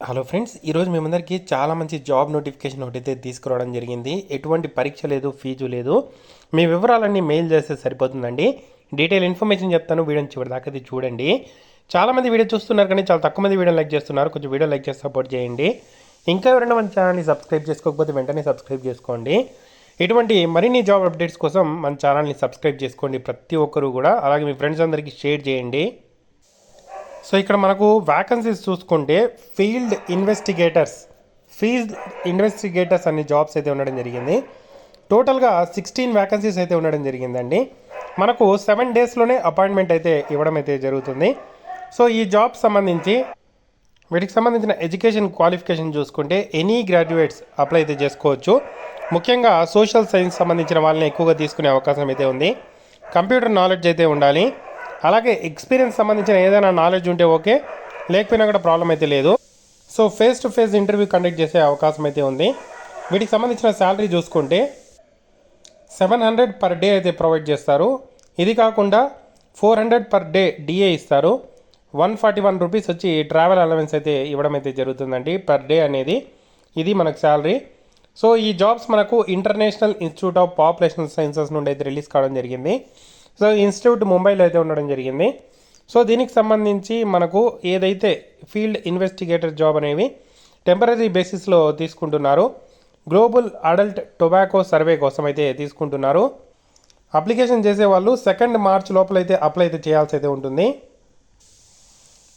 Hello friends ఈరోజు మేమందరికీ అందరికీ చాలా మంచి జాబ్ నోటిఫికేషన్ ఒకటైతే తీసుకురావడం జరిగింది. ఎటువంటి పరీక్ష లేదు ఫీజు లేదు. మీ వివరాలన్నీ మెయిల్ చేస్తే సరిపోతుందండి. డీటెయిల్ ఇన్ఫర్మేషన్ చెప్తాను వీడియోని చివరి దాకా అది చూడండి. చాలామంది వీడియో చూస్తున్నారు కానీ చాలా తక్కువ మంది వీడియో లైక్ చేస్తున్నారు. కొంచెం వీడియో లైక్ చేసి సపోర్ట్ చేయండి. ఇంకా ఎవరైనా మన ఛానల్ని సబ్స్క్రైబ్ చేసుకోకపోతే వెంటనే సబ్స్క్రైబ్ చేసుకోండి. ఇటువంటి మరిన్ని జాబ్ అప్డేట్స్ కోసం మన ఛానల్ని సబ్స్క్రైబ్ చేసుకోండి ప్రతి ఒక్కరు కూడా. అలాగే మీ ఫ్రెండ్స్ అందరికీ షేర్ చేయండి. సో ఇక్కడ మనకు వ్యాకన్సీస్ చూసుకుంటే ఫీల్డ్ ఇన్వెస్టిగేటర్స్ ఫీల్డ్ ఇన్వెస్టిగేటర్స్ అనే జాబ్స్ అయితే ఉండడం జరిగింది. టోటల్గా సిక్స్టీన్ వ్యాకన్సీస్ అయితే ఉండడం జరిగిందండి. మనకు సెవెన్ డేస్లోనే అపాయింట్మెంట్ అయితే ఇవ్వడం అయితే జరుగుతుంది. సో ఈ జాబ్ సంబంధించి వీటికి సంబంధించిన ఎడ్యుకేషన్ క్వాలిఫికేషన్ చూసుకుంటే ఎనీ గ్రాడ్యుయేట్స్ అప్లై అయితే చేసుకోవచ్చు. ముఖ్యంగా సోషల్ సైన్స్ సంబంధించిన వాళ్ళని ఎక్కువగా తీసుకునే అవకాశం అయితే ఉంది. కంప్యూటర్ నాలెడ్జ్ అయితే ఉండాలి. అలాగే ఎక్స్పీరియన్స్ సంబంధించిన ఏదైనా నాలెడ్జ్ ఉంటే ఓకే లేకపోయినా కూడా ప్రాబ్లం అయితే లేదు. So face to face interview conduct చేసే అవకాశం అయితే ఉంది. వీటికి సంబంధించిన శాలరీ చూసుకుంటే సెవెన్ హండ్రెడ్ పర్ డే అయితే ప్రొవైడ్ చేస్తారు. ఇది కాకుండా four hundred per day DA ఇస్తారు. వన్ ఫార్టీ వన్ రూపీస్ వచ్చి ట్రావెల్ అలవెన్స్ అయితే ఇవ్వడం అయితే జరుగుతుందండి పర్ డే అనేది. ఇది మనకు శాలరీ సో ఈ జాబ్స్ మనకు international institute of population sciences నుండి అయితే రిలీజ్ కావడం జరిగింది. సో ఇన్స్టిట్యూట్ ముంబైలో అయితే ఉండడం జరిగింది. సో దీనికి సంబంధించి మనకు ఏదైతే ఫీల్డ్ ఇన్వెస్టిగేటర్ జాబ్ అనేవి టెంపరీ బేసిస్లో తీసుకుంటున్నారు గ్లోబల్ అడల్ట్ టొబాకో సర్వే కోసం అయితే తీసుకుంటున్నారు. అప్లికేషన్ చేసే వాళ్ళు సెకండ్ మార్చ్ లోపల అయితే అప్లై అయితే చేయాల్సి అయితే ఉంటుంది.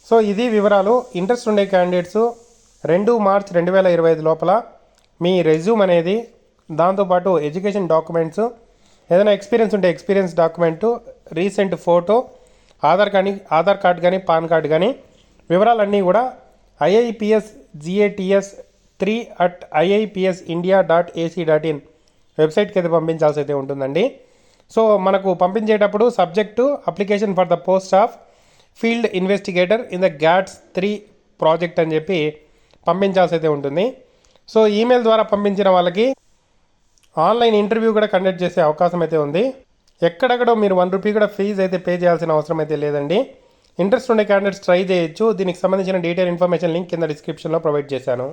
సో ఇది వివరాలు. ఇంట్రెస్ట్ ఉండే క్యాండిడేట్స్ రెండు మార్చ్ రెండు వేల ఇరవై ఐదు లోపల మీ రెజ్యూమ్ అనేది దాంతోపాటు ఎడ్యుకేషన్ డాక్యుమెంట్స్ ఏదైనా ఎక్స్పీరియన్స్ ఉంటే experience document recent photo Aadhaar కానీ ఆధార్ కార్డ్ కానీ పాన్ కార్డ్ కానీ వివరాలన్నీ కూడా IIPS GATS three at IIPS India dot AC dot in వెబ్సైట్కి అయితే పంపించాల్సి అయితే ఉంటుందండి. సో మనకు పంపించేటప్పుడు subject application for the post of field investigator in the GATS three project అని చెప్పి పంపించాల్సి అయితే ఉంటుంది. సో ఈమెయిల్ ద్వారా పంపించిన వాళ్ళకి ఆన్లైన్ ఇంటర్వ్యూ కూడా కండక్ట్ చేసే అవకాశం అయితే ఉంది. ఎక్కడెక్కడో మీరు వన్ రూపీ కూడా ఫీజు అయితే పే చేయాల్సిన అవసరం అయితే లేదండి. ఇంట్రెస్ట్ ఉండే క్యాండిడేట్స్ ట్రై చేయొచ్చు. దీనికి సంబంధించిన డీటెయిల్ ఇన్ఫర్మేషన్ లింక్ కింద డిస్క్రిప్షన్లో ప్రొవైడ్ చేశాను.